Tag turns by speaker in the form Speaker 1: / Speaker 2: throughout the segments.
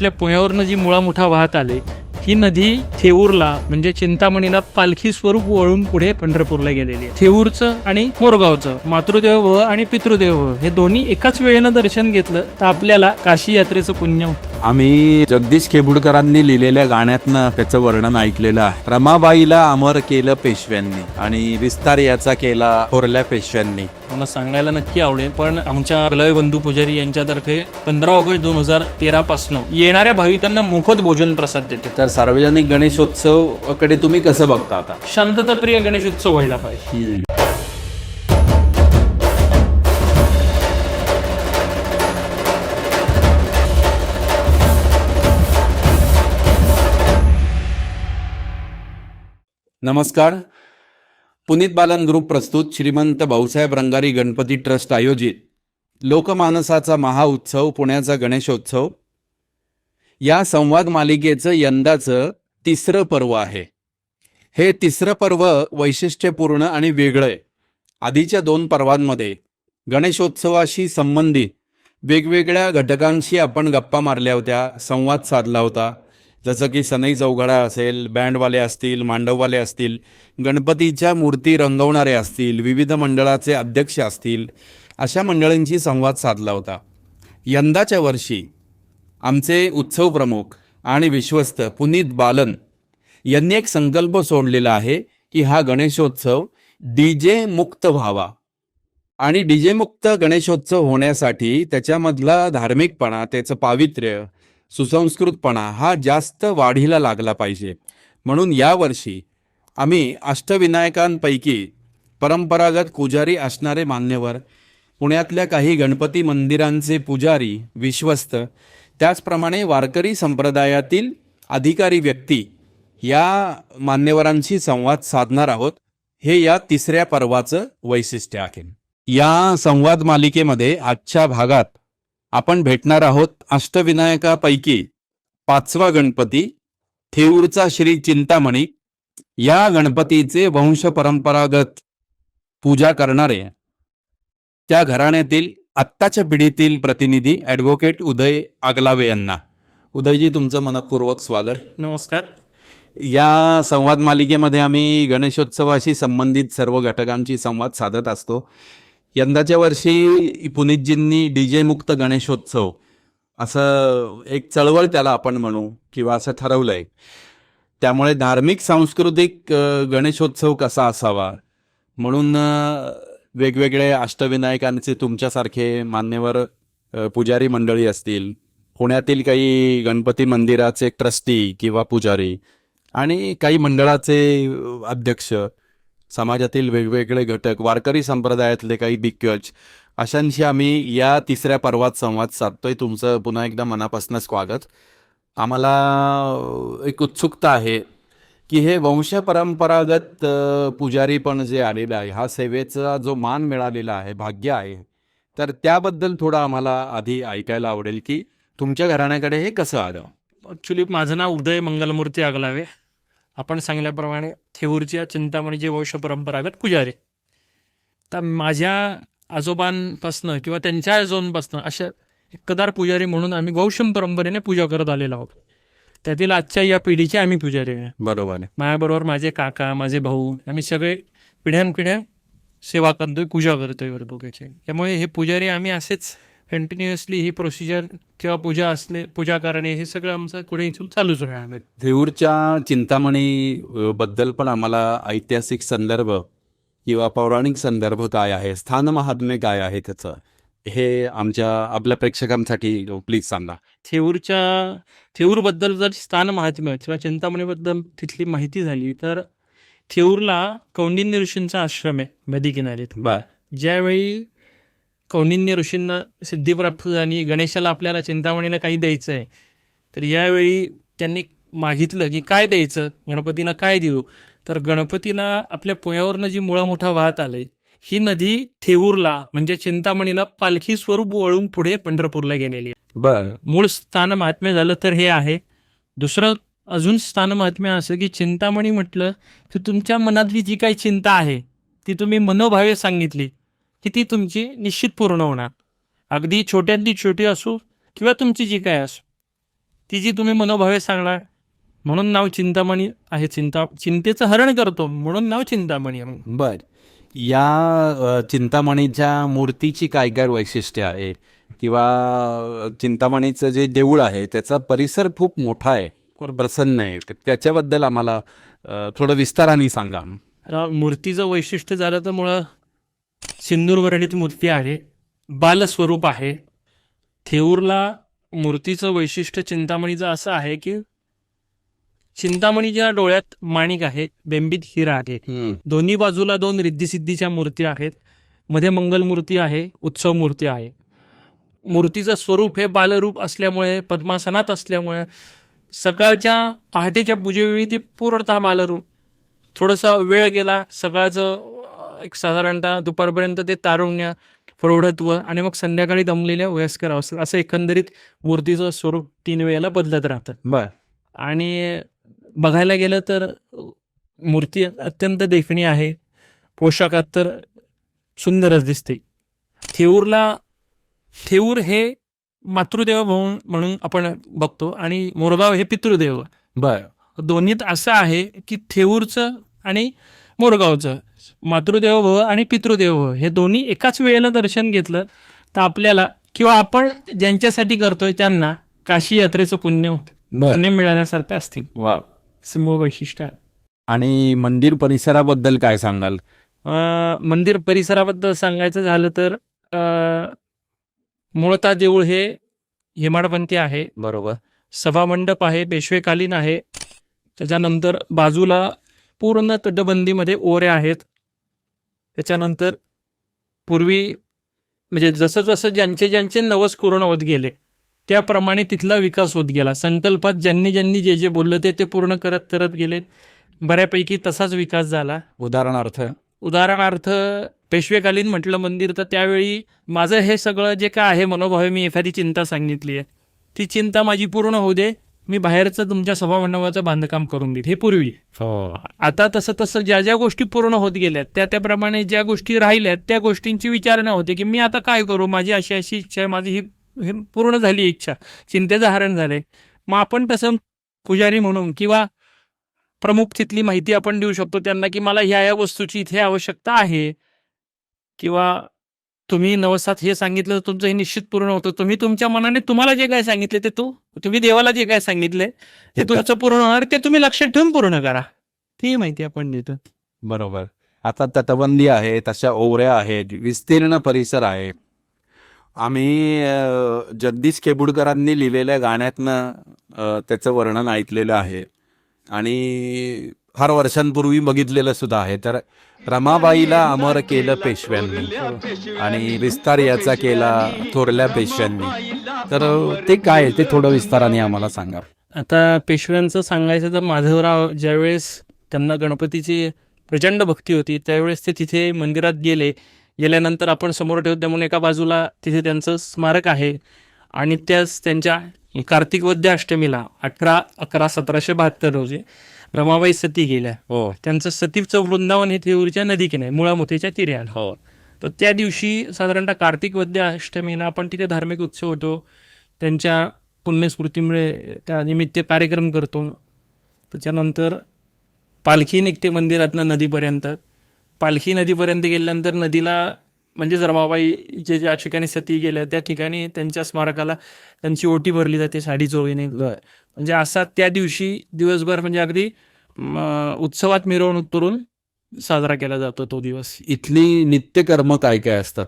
Speaker 1: आपल्या पुण्यावरनं जी मुळा मुठा वाहत आले ही नदी थेऊरला म्हणजे चिंतामणीला पालखी स्वरूप वळून पुढे पंढरपूरला गेलेली आहे. थेऊरचं आणि मोरगावचं मातृदेव भव आणि पितृदेव भव हे दोन्ही एकाच वेळेनं दर्शन घेतलं तर आपल्याला काशी यात्रेचं पुण्य होतं.
Speaker 2: आम्ही जगदीश खेबुडकरांनी लिहिलेल्या गाण्यातनं त्याचं वर्णन ऐकलेलं आहे. रमाबाईला अमर केलं पेशव्यांनी आणि विस्तार याचा केला थोरल्या पेशव्यांनी.
Speaker 1: मला सांगायला नक्की आवडेल. पण आमच्या प्रलय बंधू पुजारी यांच्यातर्फे पंधरा ऑगस्ट दोन हजार तेरा पासून येणाऱ्या भाविकांना मोफत भोजन प्रसाद देते.
Speaker 2: तर सार्वजनिक गणेशोत्सवकडे तुम्ही कसं बघता आता?
Speaker 1: शांतताप्रिय गणेश उत्सव व्हायला पाहिजे.
Speaker 2: नमस्कार. पुनीत बालन ग्रुप प्रस्तुत श्रीमंत भाऊसाहेब रंगारी गणपती ट्रस्ट आयोजित. लोकमानसाचा महाउत्सव पुण्याचा गणेशोत्सव. या संवाद मालिकेचं यंदाचं तिसरं पर्व आहे. हे तिसरं पर्व वैशिष्ट्यपूर्ण आणि वेगळं आहे. आधीच्या दोन पर्वांमध्ये गणेशोत्सवाशी संबंधित वेगवेगळ्या घटकांशी आपण गप्पा मारल्या होत्या संवाद साधला होता. जसं की सनई चौघडा असेल बँडवाले असतील मांडववाले असतील गणपतीच्या मूर्ती रंगवणारे असतील विविध मंडळाचे अध्यक्ष असतील अशा मंडळींशी संवाद साधला होता. यंदाच्या वर्षी आमचे उत्सव प्रमुख आणि विश्वस्त पुनीत बालन यांनी एक संकल्प सोडलेला आहे की हा गणेशोत्सव डी जे मुक्त व्हावा. आणि डी जे मुक्त गणेशोत्सव होण्यासाठी त्याच्यामधला धार्मिकपणा त्याचं पावित्र्य सुसंस्कृतपणा हा जास्त वाढीला लागला पाहिजे. म्हणून यावर्षी आम्ही अष्टविनायकांपैकी परंपरागत पुजारी असणारे मान्यवर पुण्यातल्या काही गणपती मंदिरांचे पुजारी विश्वस्त त्याचप्रमाणे वारकरी संप्रदायातील अधिकारी व्यक्ती या मान्यवरांशी संवाद साधणार आहोत. हे या तिसऱ्या पर्वाचं वैशिष्ट्य आहे. या संवाद मालिकेमध्ये आजच्या भागात आपण भेटणार आहोत अष्टविनायकापैकी पाचवा गणपती थेऊरचा श्री चिंतामणी. या गणपतीचे वंश परंपरागत पूजा करणारे त्या घराण्यातील आत्ताच्या पिढीतील प्रतिनिधी ॲडव्होकेट उदय आगलावे यांना. उदयजी तुमचं मनपूर्वक स्वागत.
Speaker 1: नमस्कार.
Speaker 2: या संवाद मालिकेमध्ये आम्ही गणेशोत्सवाशी संबंधित सर्व घटकांची संवाद साधत असतो. यंदाच्या वर्षी पुनीतजींनी डी जे मुक्त गणेशोत्सव असं एक चळवळ त्याला आपण म्हणू किंवा असं ठरवलंय. त्यामुळे धार्मिक सांस्कृतिक गणेशोत्सव कसा असावा म्हणून वेगवेगळे अष्टविनायकांचे तुमच्यासारखे मान्यवर पुजारी मंडळी असतील पुण्यातील काही गणपती मंदिराचे ट्रस्टी किंवा पुजारी आणि काही मंडळाचे अध्यक्ष समाजातील वेगवेगळे घटक वारकरी संप्रदायातले काही दिग्गज अशांशी आम्ही या तिसऱ्या पर्वात संवाद साधतोय. तुमचं पुन्हा एकदा मनापासून स्वागत. आम्हाला एक उत्सुकता आहे की हे वंश परंपरागत पुजारीपण जे आलेलं आहे हा सेवेचा जो मान मिळालेला आहे भाग्य आहे तर त्याबद्दल थोडं आम्हाला आधी ऐकायला आवडेल की तुमच्या घराण्याकडे हे कसं आलं?
Speaker 1: ॲक्च्युली माझं नाव उदय मंगलमूर्ती आगलावे. आपण सांगल्याप्रमाणे थेऊरच्या चिंतामणीचे वंश परंपरागत पुजारी. तर माझ्या आजोबांपासनं किंवा त्यांच्या आजोबांपासनं अशा कदार पुजारी म्हणून आम्ही गौशम परंपरेने पूजा करत आलेलो आहोत. त्यातील आजच्या या पिढीचे आम्ही पुजारी आहे.
Speaker 2: बरोबर आहे.
Speaker 1: माझ्याबरोबर माझे काका माझे भाऊ आम्ही सगळे पिढ्यानपिढ्या सेवा करतोय पूजा करतोय वरबुकेची त्यामुळे हे पुजारी आम्ही असेच कंटिन्युअसली ही प्रोसिजर किंवा पूजा असले पूजा करणे हे सगळं आमचं पुढे इथून चालूच राहणार
Speaker 2: थेऊरच्या चिंतामणी बद्दल पण आम्हाला ऐतिहासिक संदर्भ किंवा पौराणिक संदर्भ काय आहे स्थान महात्म्य काय आहे त्याचं हे आमच्या आपल्या प्रेक्षकांसाठी प्लीज सांगा.
Speaker 1: थेऊरच्या थेऊरबद्दल जर स्थान महात्म्य किंवा चिंतामणीबद्दल तिथली माहिती झाली तर थेऊरला कौंडिन्य ऋषींचा आश्रम आहे नदी किनारीत.
Speaker 2: बर.
Speaker 1: ज्यावेळी कौंडिन्य ऋषींना सिद्धी प्राप्त झाली गणेशाला आपल्याला चिंतामणीला काही द्यायचं आहे. तर यावेळी त्यांनी मागितलं की काय द्यायचं? गणपतीला काय देऊ? तर गणपतीला आपल्या पुण्यावरनं जी मुळा मोठा वाहत आलंय ही नदी थेऊरला म्हणजे चिंतामणीला पालखी स्वरूप वळून पुढे पंढरपूरला गेलेली आहे.
Speaker 2: बर.
Speaker 1: मूळ स्थान महात्म्य झालं तर हे आहे. दुसरं अजून स्थान महात्म्य असं की चिंतामणी म्हटलं की तुमच्या मनातली जी काही चिंता आहे ती तुम्ही मनोभावे सांगितली. की ती तुमची निश्चित पूर्ण होणार. अगदी छोट्यातली छोटी असो किंवा तुमची जी काय असो. ती जी तुम्ही मनोभावे सांगणार म्हणून नाव चिंतामणी आहे. चिंता चिंतेचं हरण करतो म्हणून नाव चिंतामणी.
Speaker 2: बर. या चिंतामणीच्या मूर्तीची काय काय वैशिष्ट्य आहे? किंवा चिंतामणीचं जे देऊळ आहे त्याचा परिसर खूप मोठा आहे प्रसन्न आहे. त्याच्याबद्दल आम्हाला थोडं विस्ताराने सांगा.
Speaker 1: मूर्तीचं वैशिष्ट्य झालं तर मुळं सिंदूरवर्णित मूर्ती आहे बालस्वरूप आहे. थेऊरला मूर्तीचं वैशिष्ट्य चिंतामणीचं असं आहे की चिंतामणीच्या डोळ्यात माणिक आहे बेंबीत हिरा आहे. दोन्ही बाजूला दोन रिद्धिसिद्धीच्या मूर्ती आहेत. मध्ये मंगल मूर्ती आहे उत्सव मूर्ती आहे. मूर्तीचं स्वरूप हे बालरूप असल्यामुळे पद्मासनात असल्यामुळे सकाळच्या पहाटेच्या पूजेवेळी ते पूर्णतः बालरूप. थोडासा वेळ गेला सकाळचं एक साधारणतः दुपारपर्यंत ते तारुण्य प्रौढत्व आणि मग संध्याकाळी दमलेल्या वयस्कर अवस्था असं एकंदरीत मूर्तीचं स्वरूप तीन वेळेला बदलत राहतं.
Speaker 2: बर.
Speaker 1: आणि बघायला गेलं तर मूर्ती अत्यंत देखणी आहे. पोशाखात तर सुंदरच दिसते. थेऊरला थेऊर हे मातृदेव म्हणून म्हणून आपण बघतो आणि मोरगाव हे पितृदेव.
Speaker 2: बर.
Speaker 1: दोन्हीत असं आहे की थेऊरचं आणि मोरगावचं. मातृदेव भव आणि पितृदेव भव हे दोन्ही एकाच वेळेला दर्शन घेतलं तर आपल्याला किंवा आपण ज्यांच्यासाठी करतोय त्यांना काशी यात्रेचं पुण्य
Speaker 2: बर.
Speaker 1: पुण्य मिळाल्यासारखं असतील.
Speaker 2: वा
Speaker 1: मूळ वैशिष्ट्य आहे.
Speaker 2: आणि मंदिर परिसराबद्दल काय सांगाल?
Speaker 1: मंदिर परिसराबद्दल सांगायचं झालं तर मूळतः देऊळ हे हेमाडपंथी आहे.
Speaker 2: बरोबर.
Speaker 1: सभामंडप आहे पेशवेकालीन आहे. त्याच्यानंतर बाजूला पूर्ण तटबंदीमध्ये ओऱ्या आहेत. त्याच्यानंतर पूर्वी म्हणजे जसं जसं ज्यांचे ज्यांचे नवस पूर्ण होत गेले त्याप्रमाणे तिथला विकास होत गेला. संकल्पात ज्यांनी ज्यांनी जे जे बोललं ते ते पूर्ण करत करत गेलेत. बऱ्यापैकी तसाच विकास झाला.
Speaker 2: उदाहरणार्थ?
Speaker 1: उदाहरणार्थ पेशवेकालीन म्हटलं मंदिर तर त्यावेळी माझं हे सगळं जे काय आहे मनोभावे मी एखादी चिंता सांगितली आहे ती चिंता माझी पूर्ण होऊ दे. मी बाहेरचं तुमच्या सभामंडपाचं बांधकाम करून देईल हे पूर्वी.
Speaker 2: हो.
Speaker 1: आता तसं तसं ज्या ज्या गोष्टी पूर्ण होत गेल्यात त्या त्याप्रमाणे ज्या गोष्टी राहिल्यात त्या गोष्टींची विचारणा होते की मी आता काय करू? माझी अशी अशी इच्छा आहे माझी ही ही पूर्ण झाली इच्छा. चिंतेचं हरण झालंय मग आपण तसं पुजारी म्हणून किंवा प्रमुख तिथली माहिती आपण देऊ शकतो त्यांना की मला ह्या या वस्तूची इथे आवश्यकता आहे. किंवा तुम्ही नवसात हे सांगितलं तर तुमचं हे निश्चित पूर्ण होतं. तुम्ही तुमच्या मनाने तुम्हाला जे काय सांगितले ते तू तुम्ही देवाला जे काय सांगितले ते तुमचं पूर्ण होणार ते तुम्ही लक्षात ठेवून पूर्ण करा. ती माहिती आपण देतो.
Speaker 2: बरोबर. आता तटबंदी आहे तशा ओवऱ्या आहेत विस्तीर्ण परिसर आहे. आम्ही जगदीश केबुडकरांनी लिहिलेल्या गाण्यातनं त्याचं वर्णन ऐकलेलं आहे. आणि फार वर्षांपूर्वी बघितलेलं सुद्धा आहे. तर रमाबाईला अमर केलं पेशव्यांनी आणि विस्तार याचा केला थोरल्या पेशव्यांनी. तर ते काय ते थोडं विस्ताराने आम्हाला सांगा.
Speaker 1: आता पेशव्यांचं सांगायचं तर माधवराव ज्यावेळेस त्यांना गणपतीची प्रचंड भक्ती होती त्यावेळेस ते तिथे मंदिरात गेले. गेल्यानंतर आपण समोर ठेवतो त्यामुळे एका बाजूला तिथे त्यांचं स्मारक आहे आणि त्याच त्यांच्या कार्तिक वद्य अष्टमीला अठरा अकरा सतराशे बहात्तर रोजी रमाबाई सती गेल्या.
Speaker 2: हो.
Speaker 1: त्यांचं सतीचं वृंदावन हे थेऊरच्या नदी किनारी मुळामुठीच्या तीरे आलं
Speaker 2: हो.
Speaker 1: तर त्या दिवशी साधारणतः कार्तिक वद्य अष्टमीला आपण तिथे धार्मिक उत्सव होतो. त्यांच्या पुण्यस्मृतीमुळे त्या निमित्त कार्यक्रम करतो. त्याच्यानंतर पालखी निघते मंदिरातनं नदीपर्यंत. पालखी नदीपर्यंत गेल्यानंतर नदीला म्हणजेच रमाबाई जे ज्या ठिकाणी सती गेल्या त्या ठिकाणी त्यांच्या स्मारकाला त्यांची ओटी भरली जाते साडी चोळीने म्हणजे असा त्या दिवशी दिवसभर म्हणजे अगदी उत्सवात मिरवणूक करून साजरा केला जातो तो दिवस.
Speaker 2: इथली नित्यकर्म काय काय असतात?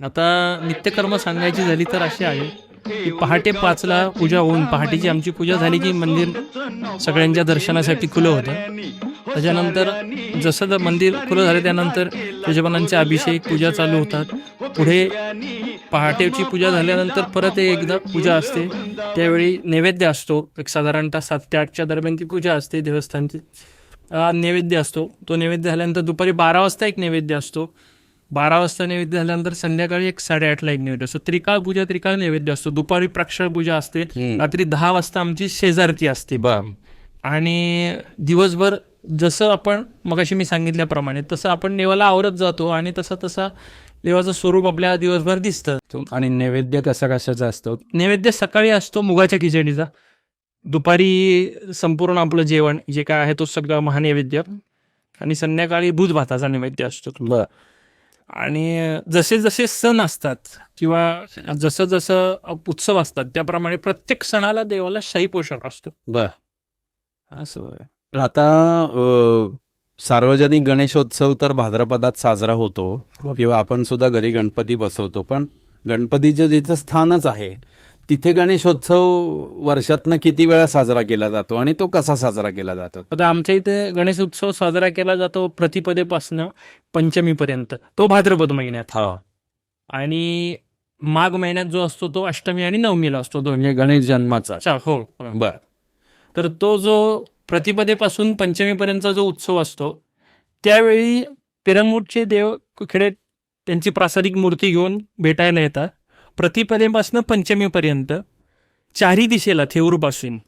Speaker 1: आता नित्यकर्म सांगायची झाली तर अशी आहे. की पहाटे पाचला पूजा होऊन पहाटेची आमची पूजा झाली की मंदिर सगळ्यांच्या दर्शनासाठी खुलं होतं. त्याच्यानंतर जसं मंदिर खुलं झालं त्यानंतर यजमानांचे अभिषेक पूजा चालू होतात. पुढे पहाटेची पूजा झाल्यानंतर परत एकदा पूजा असते. त्यावेळी नैवेद्य असतो. एक साधारणतः सात ते आठच्या दरम्यान ती पूजा असते देवस्थानची. नैवेद्य असतो. तो नैवेद्य झाल्यानंतर दुपारी बारा वाजता एक नैवेद्य असतो. बारा वाजता नैवेद्य झाल्यानंतर संध्याकाळी एक साडेआठला एक नैवेद्य असतो. त्रिकाळ पूजा त्रिकाळ नैवेद्य असतो. दुपारी प्रक्षळ पूजा असते. रात्री दहा वाजता आमची शेजारती असते. आणि दिवसभर जसं आपण मगाशी मी सांगितल्याप्रमाणे तसं आपण देवाला आवरत जातो आणि तसं तसं देवाचं स्वरूप आपल्या दिवसभर दिसतं.
Speaker 2: आणि नैवेद्य कसा कशाचा असतो?
Speaker 1: नैवेद्य सकाळी असतो मुगाच्या खिचडीचा. दुपारी संपूर्ण आपलं जेवण जे काय आहे तो सगळं महानैवेद्य. आणि संध्याकाळी दूध भाताचा नैवेद्य असतो. आणि जसे जसे सण असतात किंवा जसं जसं उत्सव असतात त्याप्रमाणे प्रत्येक सणाला देवाला शाही पोषक असतो.
Speaker 2: बर.
Speaker 1: असं
Speaker 2: आता सार्वजनिक गणेशोत्सव तर भाद्रपदात साजरा होतो. किंवा आपण सुद्धा घरी गणपती बसवतो. पण गणपतीचं जिथं स्थानच आहे. तिथे गणेशोत्सव वर्षातनं किती वेळा साजरा केला जातो आणि तो कसा साजरा केला जातो?
Speaker 1: आता आमच्या इथे गणेश उत्सव साजरा केला जातो प्रतिपदेपासनं पंचमीपर्यंत. तो भाद्रपद महिन्यात.
Speaker 2: हा.
Speaker 1: आणि माघ महिन्यात जो असतो तो अष्टमी आणि नवमीला असतो दोन्ही.
Speaker 2: म्हणजे गणेश जन्माचा.
Speaker 1: अच्छा हो.
Speaker 2: बर.
Speaker 1: तर तो जो प्रतिपदेपासून पंचमीपर्यंतचा जो उत्सव असतो त्यावेळी पिरंगूटचे देव खेडे त्यांची प्रासादिक मूर्ती घेऊन भेटायला येतात. प्रतिपदेपासून पंचमीपर्यंत चारही दिशेला थेऊरपासून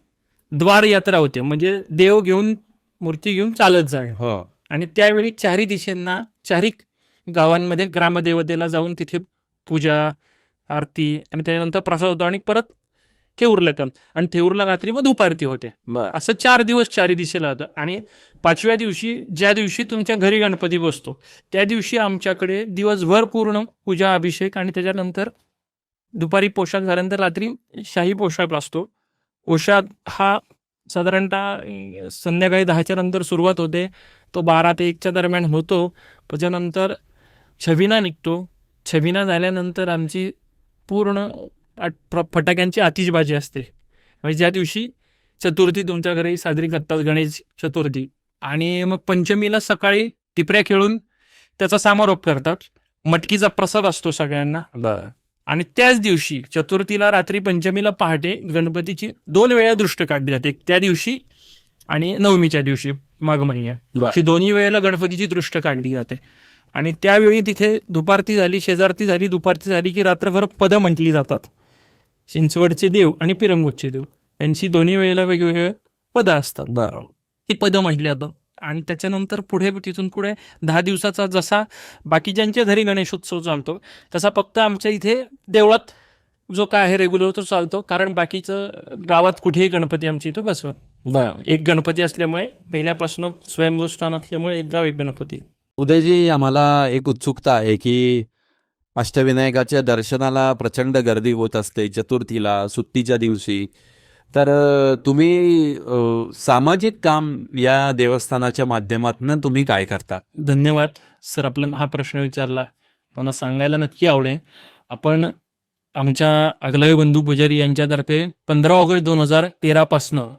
Speaker 1: द्वार यात्रा होते. म्हणजे देव घेऊन मूर्ती घेऊन चालत जाणे.
Speaker 2: हो.
Speaker 1: आणि त्यावेळी चारही दिशेंना चारही गावांमध्ये ग्रामदेवतेला जाऊन तिथे पूजा आरती आणि त्यानंतर प्रसाद होतो आणि परत थेऊरला येतात आणि थेऊरला रात्री मग दुपारती होते. असं चार दिवस चारी दिशेला होतं. आणि पाचव्या दिवशी ज्या दिवशी तुमच्या घरी गणपती बसतो त्या दिवशी आमच्याकडे दिवसभर पूर्ण पूजा अभिषेक आणि त्याच्यानंतर दुपारी पोशाख झाल्यानंतर रात्री शाही पोशाख असतो. पोशाख हा साधारणतः संध्याकाळी दहाच्या नंतर सुरुवात होते. तो बारा ते एकच्या दरम्यान होतो. त्याच्यानंतर छबिना निघतो. छबिना झाल्यानंतर आमची पूर्ण फटाक्यांची आतिषबाजी असते. म्हणजे ज्या दिवशी चतुर्थी तुमच्या घरी साजरी करतात गणेश चतुर्थी. आणि मग पंचमीला सकाळी टिपऱ्या खेळून त्याचा समारोप करतात. मटकीचा प्रसाद असतो सगळ्यांना.
Speaker 2: बरं.
Speaker 1: आणि त्याच दिवशी चतुर्थीला रात्री पंचमीला पहाटे गणपतीची दोन वेळा दृष्ट काढली जाते. एक त्या दिवशी आणि नवमीच्या दिवशी माघ महिन्यात अशी दोन्ही वेळेला गणपतीची दृष्ट काढली जाते. आणि त्यावेळी तिथे दुपारती झाली शेजारती झाली दुपारती झाली की रात्रभर पदं म्हटली जातात. चिंचवडचे देव आणि पिरंगूटचे देव. यांची दोन्ही वेळेला वेगवेगळे पदं असतात. ती पदं म्हटली जातात. आणि त्याच्यानंतर पुढे तिथून पुढे दहा दिवसाचा जसा बाकीच्यांच्या घरी गणेशोत्सव चालतो तसा फक्त आमच्या इथे देवळात जो काय आहे रेग्युलर तो चालतो. कारण बाकीचं गावात कुठेही गणपती आमच्या इथं बसवत
Speaker 2: बर.
Speaker 1: एक गणपती असल्यामुळे पहिल्यापासून स्वयंभू स्थान असल्यामुळे एक गाव एक गणपती.
Speaker 2: उदयजी आम्हाला एक उत्सुकता आहे की अष्टविनायकाच्या दर्शनाला प्रचंड गर्दी होत असते चतुर्थीला सुट्टीच्या दिवशी. तर तुम्ही सामाजिक काम या देवस्थानाच्या माध्यमातून तुम्ही काय करता?
Speaker 1: धन्यवाद. सर आपला हा प्रश्न विचारला. मला सांगायला नक्की आवडेल. आपण आमच्या अगलावी बंधू पुजारी यांच्यातर्फे पंधरा ऑगस्ट दोन हजार तेरापासनं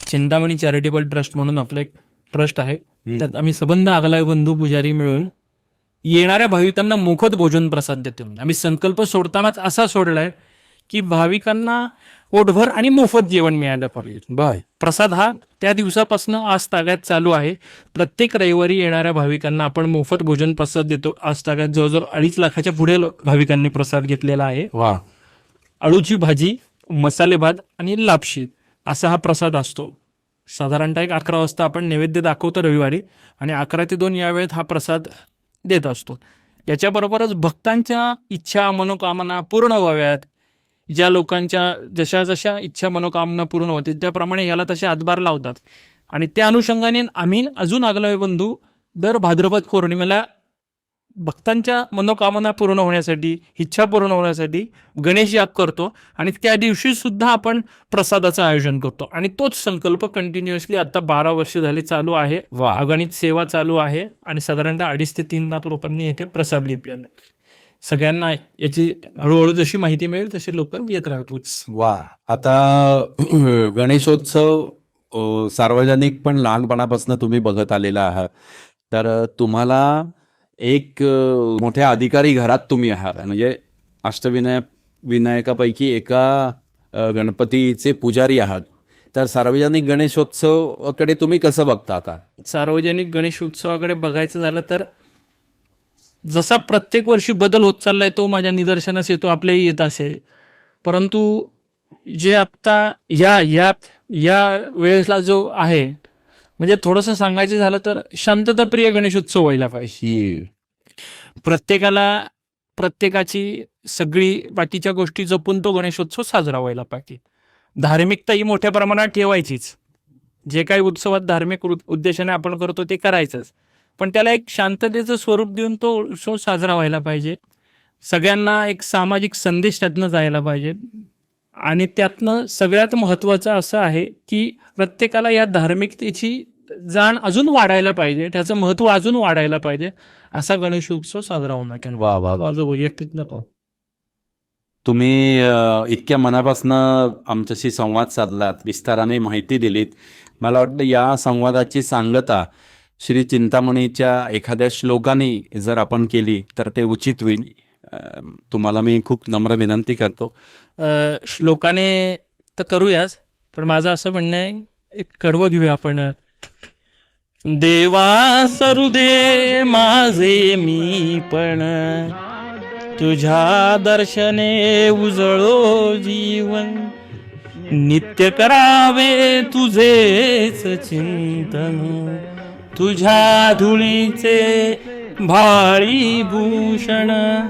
Speaker 1: चिंतामणी चॅरिटेबल ट्रस्ट म्हणून आपलं एक ट्रस्ट आहे. त्यात आम्ही सबंध अगलावी बंधू पुजारी मिळून येणाऱ्या भाविकांना मोफत भोजन प्रसाद देतो. आम्ही संकल्प सोडतानाच असा सोडलाय की भाविकांना पोटभर आणि मोफत जेवण मिळालं पाहिजे.
Speaker 2: बाय.
Speaker 1: प्रसाद हा त्या दिवसापासून आज ताग्यात चालू आहे. प्रत्येक रविवारी येणाऱ्या भाविकांना आपण मोफत भोजन प्रसाद देतो. आज ताग्यात जवळजवळ अडीच लाखाच्या पुढे भाविकांनी प्रसाद घेतलेला आहे.
Speaker 2: वा.
Speaker 1: अळूची भाजी मसाले भात आणि लापशी असा हा प्रसाद असतो. साधारणतः एक अकरा वाजता आपण नैवेद्य दाखवतो रविवारी आणि अकरा ते दोन या वेळेत हा प्रसाद देत असतो. याच्याबरोबरच भक्तांच्या इच्छा मनोकामना पूर्ण व्हाव्यात. ज्या लोकांच्या जशा जशा इच्छा मनोकामना पूर्ण होतील त्याप्रमाणे याला तसे हातभार लावतात. आणि त्या अनुषंगाने आम्ही अजून आगलावे बंधू दर भाद्रपद पौर्णिमेला भक्तांच्या मनोकामना पूर्ण होण्यासाठी इच्छा पूर्ण होण्यासाठी गणेश याग करतो आणि त्या दिवशी सुद्धा आपण प्रसादाचं आयोजन करतो. आणि तोच संकल्प कंटिन्युअसली आता बारा वर्ष झाले चालू आहे.
Speaker 2: वा
Speaker 1: अगणित सेवा चालू आहे. आणि साधारणतः अडीच ते तीन लाख लोकांनी येथे प्रसाद लिहिले सगळ्यांना याची हळूहळू जशी माहिती मिळेल तसे लोक येत राहतोच
Speaker 2: वा. आता गणेशोत्सव सार्वजनिक पण लहानपणापासून तुम्ही बघत आलेला आहात. तर तुम्हाला एक मोठ्या अधिकारी घरात तुम्ही आहात. म्हणजे अष्टविनायक विनायकापैकी एका गणपतीचे पुजारी आहात. तर सार्वजनिक गणेशोत्सवाकडे तुम्ही कसं बघता आता?
Speaker 1: सार्वजनिक गणेश उत्सवाकडे बघायचं झालं तर जसा प्रत्येक वर्षी बदल होत चाललाय तो माझ्या निदर्शनास येतो आपल्याही येत असे परंतु जे आत्ता या या या वेळेला जो आहे म्हणजे थोडंसं सांगायचं झालं तर शांतताप्रिय गणेशोत्सव व्हायला पाहिजे. प्रत्येकाला प्रत्येकाची सगळी बाकीच्या गोष्टी जपून तो गणेशोत्सव साजरा व्हायला पाहिजे. धार्मिकता ही मोठ्या प्रमाणात ठेवायचीच. जे काही उत्सवात धार्मिक उद्देशाने आपण करतो ते करायचंच. पण त्याला एक शांततेचं स्वरूप देऊन तो उत्सव साजरा व्हायला पाहिजे. सगळ्यांना एक सामाजिक संदेश त्यातनं जायला पाहिजे. आणि त्यातनं सगळ्यात महत्त्वाचं असं आहे की प्रत्येकाला या धार्मिकतेची जाण अजून वाढायला पाहिजे. त्याचं महत्त्व अजून वाढायला पाहिजे. असा गणेश उत्सव साजरा होणार.
Speaker 2: वा वा
Speaker 1: वैयक्तिक नको
Speaker 2: तुम्ही इतक्या मनापासून आमच्याशी संवाद साधलात विस्ताराने माहिती दिलीत. मला वाटतं या संवादाची सांगता श्री चिंतामणीच्या एखाद्या श्लोकाने जर आपण केली तर ते उचित होईल. तुम्हाला मी खूप नम्र विनंती करतो.
Speaker 1: श्लोकाने तर करूयाच पण माझं असं म्हणणं आहे एक कडवं घेऊया आपण. देवा सरुदे माझे मी पण तुझ्या दर्शने उजळो जीवन. नित्य करावे तुझेच चिंतन. तुझ्या धुळीचे भाळी भूषण.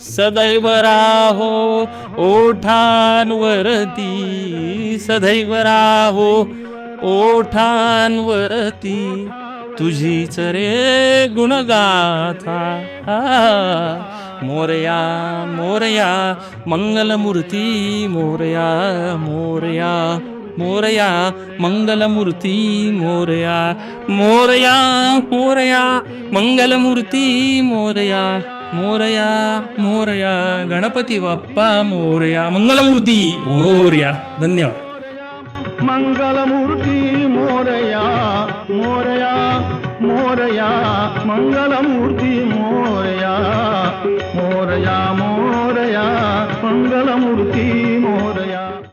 Speaker 1: सदैव राहो ओठांवरती सदैव राहो ओठांवरती. तुझीच रे गुणगाथा. मोरया मोरया मंगलमूर्ती मोरया मोरया. मोरया मंगलमूर्ती मोरया मोरया मोरया मंगलमूर्ती मोरया मोरया मोरया गणपती बाप्पा मोरया मंगलमूर्ती मोरया धन्यवाद
Speaker 3: मंगलमूर्ती मोरया मोरया मोरया मंगलमूर्ती मोरया मोरया मोरया मंगलमूर्ती